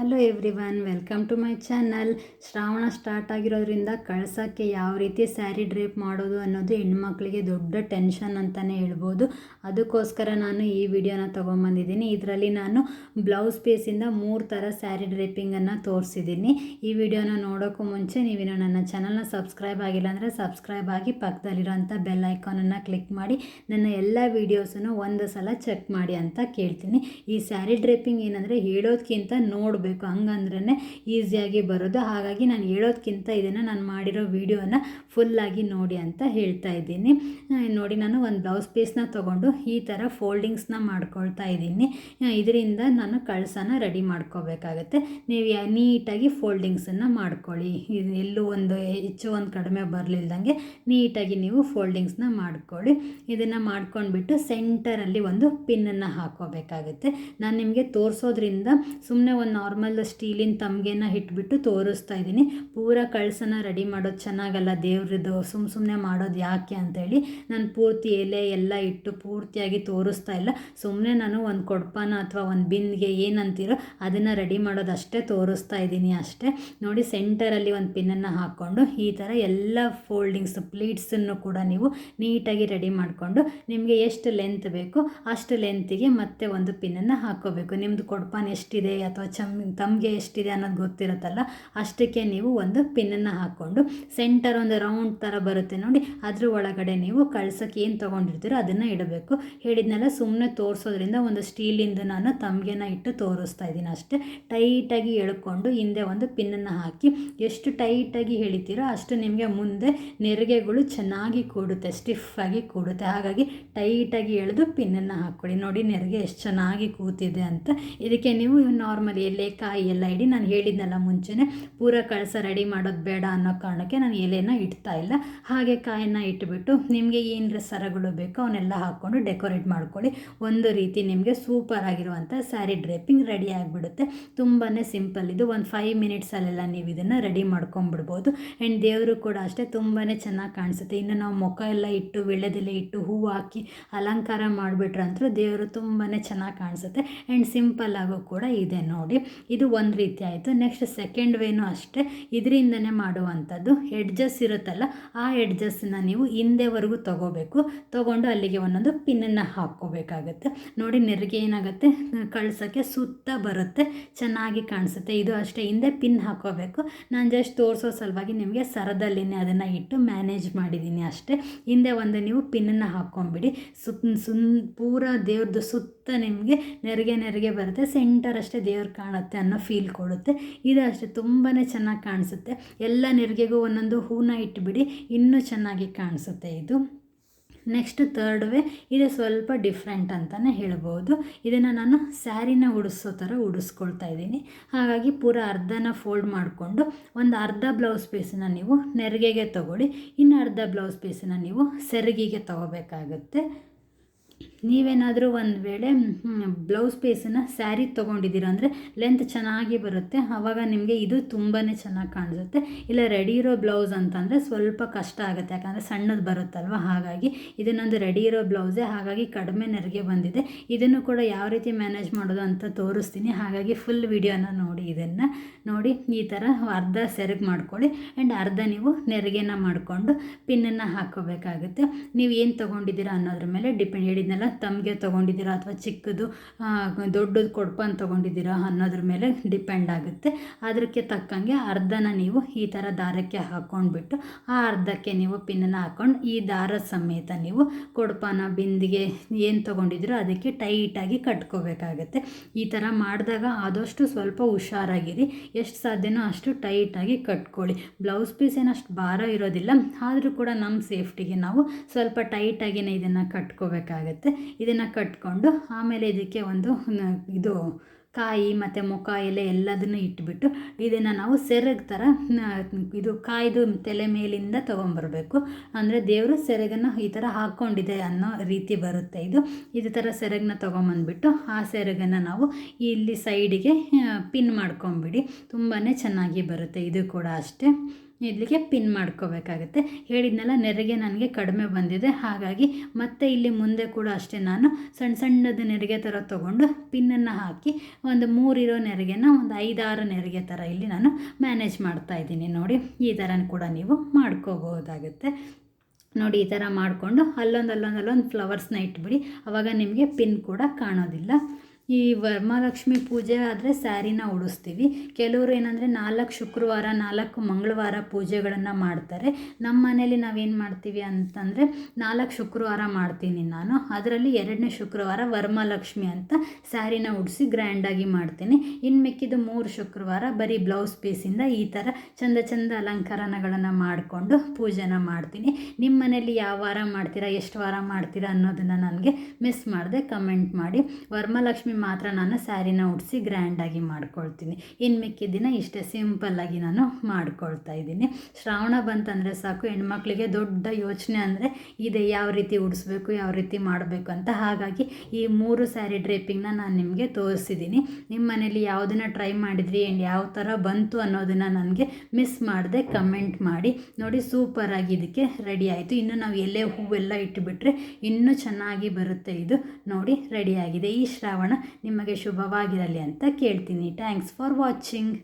Hello everyone welcome to my channel Shravana start ಆಗಿರೋದ್ರಿಂದ ಕಳ್ಸೋಕ್ಕೆ ಯಾವ ರೀತಿ ಸ್ಯಾರಿ ಡ್ರೇಪ್ ಮಾಡೋದು ಅನ್ನೋದು ಹೆಣ್ಮಕ್ಳಿಗೆ ದೊಡ್ಡ ಟೆನ್ಷನ್ ಅಂತಲೇ ಹೇಳ್ಬೋದು. ಅದಕ್ಕೋಸ್ಕರ ನಾನು ಈ ವಿಡಿಯೋನ ತೊಗೊಂಬಂದಿದ್ದೀನಿ. ಇದರಲ್ಲಿ ನಾನು ಬ್ಲೌಸ್ ಪೀಸಿಂದ ಮೂರು ಥರ ಸ್ಯಾರಿ ಡ್ರೇಪಿಂಗನ್ನು ತೋರಿಸಿದ್ದೀನಿ. ಈ ವಿಡಿಯೋನ ನೋಡೋಕ್ಕೂ ಮುಂಚೆ ನೀವಿನ್ನು ನನ್ನ ಚಾನಲ್ನ ಸಬ್ಸ್ಕ್ರೈಬ್ ಆಗಿಲ್ಲ ಅಂದರೆ ಸಬ್ಸ್ಕ್ರೈಬ್ ಆಗಿ ಪಕ್ಕದಲ್ಲಿರೋಂಥ ಬೆಲ್ ಐಕಾನನ್ನು ಕ್ಲಿಕ್ ಮಾಡಿ, ನನ್ನ ಎಲ್ಲ ವೀಡಿಯೋಸನ್ನು ಒಂದು ಸಲ ಚೆಕ್ ಮಾಡಿ ಅಂತ ಕೇಳ್ತೀನಿ. ಈ ಸ್ಯಾರಿ ಡ್ರೇಪಿಂಗ್ ಏನಂದರೆ ಹೇಳೋದಕ್ಕಿಂತ ನೋಡಬೇಕು. ಹಂಗಂದ್ರೇ ಈಸಿಯಾಗಿ ಬರೋದು. ಹಾಗಾಗಿ ನಾನು ಹೇಳೋದಕ್ಕಿಂತ ಇದನ್ನು ನಾನು ಮಾಡಿರೋ ವೀಡಿಯೋನ ಫುಲ್ಲಾಗಿ ನೋಡಿ ಅಂತ ಹೇಳ್ತಾ ಇದ್ದೀನಿ. ನೋಡಿ ನಾನು ಒಂದು ಬ್ಲೌಸ್ ಪೀಸ್ನ ತೊಗೊಂಡು ಈ ಥರ ಫೋಲ್ಡಿಂಗ್ಸ್ನ ಮಾಡ್ಕೊಳ್ತಾ ಇದ್ದೀನಿ. ಇದರಿಂದ ನಾನು ಕಳಸನ ರೆಡಿ ಮಾಡ್ಕೋಬೇಕಾಗತ್ತೆ. ನೀವು ನೀಟಾಗಿ ಫೋಲ್ಡಿಂಗ್ಸನ್ನು ಮಾಡ್ಕೊಳ್ಳಿ. ಎಲ್ಲೂ ಒಂದು ಹೆಚ್ಚು ಒಂದು ಕಡಿಮೆ ಬರಲಿಲ್ದಂಗೆ ನೀಟಾಗಿ ನೀವು ಫೋಲ್ಡಿಂಗ್ಸ್ನ ಮಾಡ್ಕೊಳ್ಳಿ. ಇದನ್ನು ಮಾಡ್ಕೊಂಡ್ಬಿಟ್ಟು ಸೆಂಟರಲ್ಲಿ ಒಂದು ಪಿನ್ನನ್ನು ಹಾಕೋಬೇಕಾಗುತ್ತೆ. ನಾನು ನಿಮಗೆ ತೋರಿಸೋದ್ರಿಂದ ಸುಮ್ಮನೆ ಒಂದು ನಾರ್ಮಲ್ ಸ್ಟೀಲಿನ ತಮಗೆನ ಇಟ್ಬಿಟ್ಟು ತೋರಿಸ್ತಾ ಇದ್ದೀನಿ. ಪೂರ ಕಳಸನ ರೆಡಿ ಮಾಡೋದು ಚೆನ್ನಾಗಲ್ಲ ದೇವ್ರದ್ದು. ಸುಮ್ಮ ಸುಮ್ಮನೆ ಮಾಡೋದು ಯಾಕೆ ಅಂತೇಳಿ ನಾನು ಪೂರ್ತಿ ಎಲೆ ಎಲ್ಲ ಇಟ್ಟು ಪೂರ್ತಿಯಾಗಿ ತೋರಿಸ್ತಾ ಇಲ್ಲ. ಸುಮ್ಮನೆ ನಾನು ಒಂದು ಕೊಡ್ಪಾನ ಅಥವಾ ಒಂದು ಬಿನ್ಗೆ ಏನಂತೀರೋ ಅದನ್ನು ರೆಡಿ ಮಾಡೋದು ಅಷ್ಟೇ ತೋರಿಸ್ತಾ ಇದ್ದೀನಿ ಅಷ್ಟೇ. ನೋಡಿ ಸೆಂಟರಲ್ಲಿ ಒಂದು ಪಿನ್ನನ್ನು ಹಾಕ್ಕೊಂಡು ಈ ಥರ ಎಲ್ಲ ಫೋಲ್ಡಿಂಗ್ಸ್, ಪ್ಲೀಟ್ಸನ್ನು ಕೂಡ ನೀವು ನೀಟಾಗಿ ರೆಡಿ ಮಾಡಿಕೊಂಡು ನಿಮಗೆ ಎಷ್ಟು ಲೆಂತ್ ಬೇಕು ಅಷ್ಟು ಲೆಂತಿಗೆ ಮತ್ತೆ ಒಂದು ಪಿನ್ನನ್ನು ಹಾಕ್ಕೋಬೇಕು ನಿಮ್ಮದು ಕೊಡ್ಪಾನ್ ಎಷ್ಟಿದೆ ಅಥವಾ ಚಮ್ ತಮಗೆ ಎಷ್ಟಿದೆ ಅನ್ನೋದು ಗೊತ್ತಿರುತ್ತಲ್ಲ, ಅಷ್ಟಕ್ಕೆ ನೀವು ಒಂದು ಪಿನ್ನನ್ನು ಹಾಕ್ಕೊಂಡು ಸೆಂಟರ್ ಒಂದು ರೌಂಡ್ ಥರ ಬರುತ್ತೆ ನೋಡಿ, ಅದ್ರ ಒಳಗಡೆ ನೀವು ಕಳ್ಸೋಕ್ಕೆ ಏನು ತೊಗೊಂಡಿರ್ತೀರೋ ಅದನ್ನು ಇಡಬೇಕು. ಹೇಳಿದ್ನೆಲ್ಲ ಸುಮ್ಮನೆ ತೋರಿಸೋದ್ರಿಂದ ಒಂದು ಸ್ಟೀಲಿಂದ ನಾನು ತಮಗೆನ ಇಟ್ಟು ತೋರಿಸ್ತಾ ಇದ್ದೀನಿ ಅಷ್ಟೇ. ಟೈಟಾಗಿ ಎಳ್ಕೊಂಡು ಹಿಂದೆ ಒಂದು ಪಿನ್ನನ್ನು ಹಾಕಿ, ಎಷ್ಟು ಟೈಟಾಗಿ ಎಳಿತೀರೋ ಅಷ್ಟು ನಿಮಗೆ ಮುಂದೆ ನೆರಿಗೆಗಳು ಚೆನ್ನಾಗಿ ಕೂಡುತ್ತೆ ಸ್ಟಿಫಾಗಿ ಕೂಡುತ್ತೆ. ಹಾಗಾಗಿ ಟೈಟಾಗಿ ಎಳೆದು ಪಿನ್ನನ್ನು ಹಾಕ್ಕೊಳ್ಳಿ ನೋಡಿ, ನೆರಿಗೆ ಎಷ್ಟು ಚೆನ್ನಾಗಿ ಕೂತಿದೆ ಅಂತ. ಇದಕ್ಕೆ ನೀವು ನಾರ್ಮಲಿ ಎಲೆ ಕಾಯಿ ಎಲ್ಲ ಇಡಿ ನಾನು ಹೇಳಿದ್ನಲ್ಲ ಮುಂಚೆನೇ, ಪೂರ ಕಳಸ ರೆಡಿ ಮಾಡೋದು ಬೇಡ ಅನ್ನೋ ಕಾರಣಕ್ಕೆ ನಾನು ಎಲೆನ ಇಡ್ತಾ ಇಲ್ಲ. ಹಾಗೆ ಕಾಯನ್ನ ಇಟ್ಬಿಟ್ಟು ನಿಮಗೆ ಏನರ ಸರಗಳು ಬೇಕೋ ಅವನ್ನೆಲ್ಲ ಹಾಕ್ಕೊಂಡು ಡೆಕೋರೇಟ್ ಮಾಡ್ಕೊಳ್ಳಿ. ಒಂದು ರೀತಿ ನಿಮಗೆ ಸೂಪರ್ ಆಗಿರುವಂಥ ಸ್ಯಾರಿ ಡ್ರೇಪಿಂಗ್ ರೆಡಿ ಆಗಿಬಿಡುತ್ತೆ. ತುಂಬಾ ಸಿಂಪಲ್ ಇದು. ಒಂದು ಫೈವ್ ಮಿನಿಟ್ಸಲ್ಲೆಲ್ಲ ನೀವು ಇದನ್ನು ರೆಡಿ ಮಾಡ್ಕೊಂಬಿಡ್ಬೋದು ಆ್ಯಂಡ್ ದೇವರು ಕೂಡ ಅಷ್ಟೇ ತುಂಬಾ ಚೆನ್ನಾಗಿ ಕಾಣಿಸುತ್ತೆ. ಇನ್ನು ನಾವು ಮುಖ ಎಲ್ಲ ಇಟ್ಟು ವಿಳ್ಯದೆಲೆ ಇಟ್ಟು ಹೂವು ಹಾಕಿ, ಅಲಂಕಾರ ಮಾಡಿಬಿಟ್ರಂತೂ ದೇವರು ತುಂಬಾ ಚೆನ್ನಾಗಿ ಕಾಣಿಸುತ್ತೆ. ಆ್ಯಂಡ್ ಸಿಂಪಲ್ ಆಗೋ ಕೂಡ ಇದೆ ನೋಡಿ. ಇದು ಒಂದು ರೀತಿ ಆಯಿತು. ನೆಕ್ಸ್ಟ್ ಸೆಕೆಂಡ್ ವೇನು ಅಷ್ಟೇ. ಇದರಿಂದನೇ ಮಾಡುವಂಥದ್ದು ಎಡ್ಜಸ್ ಇರುತ್ತಲ್ಲ, ಆ ಎಡ್ಜಸ್ಸನ್ನ ನೀವು ಹಿಂದೆವರೆಗೂ ತಗೋಬೇಕು. ತಗೊಂಡು ಅಲ್ಲಿಗೆ ಒಂದೊಂದು ಪಿನ್ನನ್ನು ಹಾಕ್ಕೋಬೇಕಾಗತ್ತೆ. ನೋಡಿ, ನೆರಿಗೆ ಏನಾಗುತ್ತೆ? ಕಳ್ಸೋಕ್ಕೆ ಸುತ್ತ ಬರುತ್ತೆ. ಚೆನ್ನಾಗಿ ಕಾಣಿಸುತ್ತೆ. ಇದು ಅಷ್ಟೇ. ಹಿಂದೆ ಪಿನ್ ಹಾಕೋಬೇಕು. ನಾನು ಜಸ್ಟ್ ತೋರಿಸೋ ಸಲುವಾಗಿ ನಿಮಗೆ ಸರದಲ್ಲಿನೇ ಅದನ್ನು ಇಟ್ಟು ಮ್ಯಾನೇಜ್ ಮಾಡಿದ್ದೀನಿ ಅಷ್ಟೇ. ಹಿಂದೆ ಒಂದು ನೀವು ಪಿನ್ನನ್ನು ಹಾಕ್ಕೊಂಬಿಡಿ ಸುತ್ತ ಸುನ್, ಪೂರ ದೇವ್ರದ್ದು ಸುತ್ತ ನಿಮಗೆ ನೆರಿಗೆ ನೆರಿಗೆ ಬರುತ್ತೆ. ಸೆಂಟರ್ ಅಷ್ಟೇ ದೇವ್ರು ಕಾಣುತ್ತೆ. ಅನ್ನೋ ಫೀಲ್ ಕೊಡುತ್ತೆ. ಇದು ಅಷ್ಟೇ ತುಂಬಾ ಚೆನ್ನಾಗಿ ಕಾಣಿಸುತ್ತೆ. ಎಲ್ಲ ನೆರಿಗೆಗೂ ಒಂದೊಂದು ಹೂನ ಇಟ್ಬಿಡಿ, ಇನ್ನೂ ಚೆನ್ನಾಗಿ ಕಾಣಿಸುತ್ತೆ ಇದು. ನೆಕ್ಸ್ಟ್ ತರ್ಡ್ ವೇ ಇದು ಸ್ವಲ್ಪ ಡಿಫ್ರೆಂಟ್ ಅಂತಲೇ ಹೇಳ್ಬೋದು. ಇದನ್ನು ನಾನು ಸ್ಯಾರಿನ ಉಡಿಸೋ ಥರ ಉಡಿಸ್ಕೊಳ್ತಾ ಇದ್ದೀನಿ. ಹಾಗಾಗಿ ಪೂರ ಅರ್ಧನ ಫೋಲ್ಡ್ ಮಾಡಿಕೊಂಡು, ಒಂದು ಅರ್ಧ ಬ್ಲೌಸ್ ಪೀಸನ್ನ ನೀವು ನೆರಿಗೆಗೆ ತಗೊಳ್ಳಿ, ಇನ್ನು ಅರ್ಧ ಬ್ಲೌಸ್ ಪೀಸನ್ನ ನೀವು ಸೆರಗಿಗೆ ತೊಗೋಬೇಕಾಗುತ್ತೆ. ನೀವೇನಾದರೂ ಒಂದು ವೇಳೆ ಬ್ಲೌಸ್ ಪೀಸನ್ನು ಸ್ಯಾರಿ ತೊಗೊಂಡಿದ್ದೀರ ಅಂದರೆ ಲೆಂತ್ ಚೆನ್ನಾಗಿ ಬರುತ್ತೆ. ಆವಾಗ ನಿಮಗೆ ಇದು ತುಂಬಾ ಚೆನ್ನಾಗಿ ಕಾಣಿಸುತ್ತೆ. ಇಲ್ಲ ರೆಡಿ ಇರೋ ಬ್ಲೌಸ್ ಅಂತಂದರೆ ಸ್ವಲ್ಪ ಕಷ್ಟ ಆಗುತ್ತೆ. ಯಾಕಂದರೆ ಸಣ್ಣದು ಬರುತ್ತಲ್ವ? ಹಾಗಾಗಿ ಇದನ್ನೊಂದು ರೆಡಿ ಇರೋ ಬ್ಲೌಸೇ ಹಾಗಾಗಿ ಕಡಿಮೆ ನೆರಿಗೆ ಬಂದಿದೆ. ಇದನ್ನು ಕೂಡ ಯಾವ ರೀತಿ ಮ್ಯಾನೇಜ್ ಮಾಡೋದು ಅಂತ ತೋರಿಸ್ತೀನಿ. ಹಾಗಾಗಿ ಫುಲ್ ವಿಡಿಯೋನ ನೋಡಿ, ಇದನ್ನು ನೋಡಿ, ಈ ಥರ ಅರ್ಧ ಸೆರಗು ಮಾಡ್ಕೊಳ್ಳಿ. ಆ್ಯಂಡ್ ಅರ್ಧ ನೀವು ನೆರಿಗೆನ ಮಾಡಿಕೊಂಡು ಪಿನ್ನನ್ನು ಹಾಕೋಬೇಕಾಗುತ್ತೆ ನೀವು ಏನು ತೊಗೊಂಡಿದ್ದೀರಾ ಅನ್ನೋದ್ರ ಮೇಲೆ ಡಿಪೆಂಡ್ ಹೇಳಿದ್ನೆಲ್ಲ ತಮಗೆ ತೊಗೊಂಡಿದ್ದೀರಾ ಅಥವಾ ಚಿಕ್ಕದು ದೊಡ್ಡದು ಕೊಡ್ಪನ್ ತೊಗೊಂಡಿದ್ದೀರಾ ಅನ್ನೋದ್ರ ಮೇಲೆ ಡಿಪೆಂಡ್ ಆಗುತ್ತೆ. ಅದಕ್ಕೆ ತಕ್ಕಂಗೆ ಅರ್ಧನ ನೀವು ಈ ಥರ ದಾರಕ್ಕೆ ಹಾಕ್ಕೊಂಡ್ಬಿಟ್ಟು ಆ ಅರ್ಧಕ್ಕೆ ನೀವು ಪಿನ್ನನ್ನು ಹಾಕ್ಕೊಂಡು ಈ ದಾರ ಸಮೇತ ನೀವು ಕೊಡ್ಪನ ಬಿಂದಿಗೆ ಏನು ತೊಗೊಂಡಿದ್ದೀರೋ ಅದಕ್ಕೆ ಟೈಟಾಗಿ ಕಟ್ಕೋಬೇಕಾಗತ್ತೆ. ಈ ಥರ ಮಾಡಿದಾಗ ಆದಷ್ಟು ಸ್ವಲ್ಪ ಹುಷಾರಾಗಿರಿ. ಎಷ್ಟು ಸಾಧ್ಯನೋ ಅಷ್ಟು ಟೈಟಾಗಿ ಕಟ್ಕೊಳ್ಳಿ. ಬ್ಲೌಸ್ ಪೀಸ್ ಏನಷ್ಟು ಭಾರ ಇರೋದಿಲ್ಲ, ಆದರೂ ಕೂಡ ನಮ್ಮ ಸೇಫ್ಟಿಗೆ ನಾವು ಸ್ವಲ್ಪ ಟೈಟಾಗಿಯೇ ಇದನ್ನು ಕಟ್ಕೋಬೇಕಾಗತ್ತೆ. ಇದನ್ನು ಕಟ್ಕೊಂಡು ಆಮೇಲೆ ಇದಕ್ಕೆ ಒಂದು ಇದು ಕಾಯಿ ಮತ್ತು ಮುಖ ಎಲ್ಲ ಎಲ್ಲದನ್ನು ಇಟ್ಬಿಟ್ಟು ಇದನ್ನು ನಾವು ಸೆರಗ್ ಥರ ಇದು ಕಾಯ್ದು ತಲೆ ಮೇಲಿಂದ ತೊಗೊಂಬರ್ಬೇಕು. ಅಂದರೆ ದೇವರು ಸೆರಗನ್ನು ಈ ಥರ ಹಾಕ್ಕೊಂಡಿದೆ ಅನ್ನೋ ರೀತಿ ಬರುತ್ತೆ ಇದು. ಇದೇ ಥರ ಸೆರಗನ್ನ ತೊಗೊಂಬಂದ್ಬಿಟ್ಟು ಆ ಸೆರಗನ್ನು ನಾವು ಇಲ್ಲಿ ಸೈಡಿಗೆ ಪಿನ್ ಮಾಡ್ಕೊಂಬಿಡಿ. ತುಂಬಾ ಚೆನ್ನಾಗಿ ಬರುತ್ತೆ ಇದು ಕೂಡ ಅಷ್ಟೇ. ಇಲ್ಲಿಗೆ ಪಿನ್ ಮಾಡ್ಕೋಬೇಕಾಗುತ್ತೆ. ಹೇಳಿದ್ನಲ್ಲ, ನೆರಿಗೆ ನನಗೆ ಕಡಿಮೆ ಬಂದಿದೆ. ಹಾಗಾಗಿ ಮತ್ತೆ ಇಲ್ಲಿ ಮುಂದೆ ಕೂಡ ಅಷ್ಟೇ ನಾನು ಸಣ್ಣ ಸಣ್ಣದು ನೆರಿಗೆ ಥರ ತೊಗೊಂಡು ಪಿನ್ನನ್ನು ಹಾಕಿ ಒಂದು ಮೂರಿರೋ ನೆರಿಗೆನ ಒಂದು ಐದಾರು ನೆರಿಗೆ ಥರ ಇಲ್ಲಿ ನಾನು ಮ್ಯಾನೇಜ್ ಮಾಡ್ತಾ ಇದ್ದೀನಿ. ನೋಡಿ, ಈ ಥರ ಕೂಡ ನೀವು ಮಾಡ್ಕೋಬಹುದಾಗುತ್ತೆ. ನೋಡಿ, ಈ ಥರ ಮಾಡಿಕೊಂಡು ಅಲ್ಲೊಂದು ಅಲ್ಲೊಂದು ಅಲ್ಲೊಂದು ಫ್ಲವರ್ಸ್ನ ಇಟ್ಬಿಡಿ. ಆವಾಗ ನಿಮಗೆ ಪಿನ್ ಕೂಡ ಕಾಣೋದಿಲ್ಲ. ಈ ವರಮಹಾಲಕ್ಷ್ಮಿ ಪೂಜೆ ಆದರೆ ಸ್ಯಾರಿನ ಉಡಿಸ್ತೀವಿ. ಕೆಲವರು ಏನಂದರೆ ನಾಲ್ಕು ಶುಕ್ರವಾರ, ನಾಲ್ಕು ಮಂಗಳವಾರ ಪೂಜೆಗಳನ್ನು ಮಾಡ್ತಾರೆ. ನಮ್ಮ ಮನೇಲಿ ನಾವೇನು ಮಾಡ್ತೀವಿ ಅಂತಂದರೆ ನಾಲ್ಕು ಶುಕ್ರವಾರ ಮಾಡ್ತೀನಿ ನಾನು. ಅದರಲ್ಲಿ ಎರಡನೇ ಶುಕ್ರವಾರ ವರಮಹಾಲಕ್ಷ್ಮಿ ಅಂತ ಸ್ಯಾರಿನ ಉಡಿಸಿ ಗ್ರ್ಯಾಂಡಾಗಿ ಮಾಡ್ತೀನಿ. ಇನ್ನು ಮಿಕ್ಕಿದ ಮೂರು ಶುಕ್ರವಾರ ಬರೀ ಬ್ಲೌಸ್ ಪೀಸಿಂದ ಈ ಥರ ಚಂದ ಚಂದ ಅಲಂಕರಣಗಳನ್ನು ಮಾಡಿಕೊಂಡು ಪೂಜೆನ ಮಾಡ್ತೀನಿ. ನಿಮ್ಮ ಮನೇಲಿ ಯಾವ ವಾರ ಮಾಡ್ತೀರಾ, ಎಷ್ಟು ವಾರ ಮಾಡ್ತೀರಾ ಅನ್ನೋದನ್ನು ನನಗೆ ಮಿಸ್ ಮಾಡಿದೆ ಕಮೆಂಟ್ ಮಾಡಿ. ವರಮಹಾಲಕ್ಷ್ಮಿ ಮಾತ್ರ ನಾನು ಸ್ಯಾರಿನ ಉಡಿಸಿ ಗ್ರ್ಯಾಂಡಾಗಿ ಮಾಡ್ಕೊಳ್ತೀನಿ. ಇನ್ನು ಮಿಕ್ಕಿದ್ದಿನ ಇಷ್ಟೇ ಸಿಂಪಲ್ಲಾಗಿ ನಾನು ಮಾಡ್ಕೊಳ್ತಾ ಇದ್ದೀನಿ. ಶ್ರಾವಣ ಬಂತಂದರೆ ಸಾಕು, ಹೆಣ್ಮಕ್ಳಿಗೆ ದೊಡ್ಡ ಯೋಚನೆ ಅಂದರೆ ಇದೆ ಯಾವ ರೀತಿ ಉಡಿಸ್ಬೇಕು, ಯಾವ ರೀತಿ ಮಾಡಬೇಕು ಅಂತ. ಹಾಗಾಗಿ ಈ ಮೂರು ಸ್ಯಾರಿ ಡ್ರೇಪಿಂಗ್ನ ನಾನು ನಿಮಗೆ ತೋರಿಸಿದ್ದೀನಿ. ನಿಮ್ಮ ಮನೇಲಿ ಯಾವುದನ್ನು ಟ್ರೈ ಮಾಡಿದ್ರಿ ಆ್ಯಂಡ್ ಯಾವ ಥರ ಬಂತು ಅನ್ನೋದನ್ನು ನನಗೆ ಮಿಸ್ ಮಾಡದೆ ಕಮೆಂಟ್ ಮಾಡಿ. ನೋಡಿ ಸೂಪರಾಗಿ ಇದಕ್ಕೆ ರೆಡಿ ಆಯಿತು. ಇನ್ನು ನಾವು ಎಲೆ ಹೂವೆಲ್ಲ ಇಟ್ಟುಬಿಟ್ರೆ ಇನ್ನೂ ಚೆನ್ನಾಗಿ ಬರುತ್ತೆ ಇದು. ನೋಡಿ ರೆಡಿಯಾಗಿದೆ ಈ ಶ್ರಾವಣ ನಿಮಗೆ ಶುಭವಾಗಿರಲಿ ಅಂತ ಕೇಳ್ತೀನಿ. Thanks for watching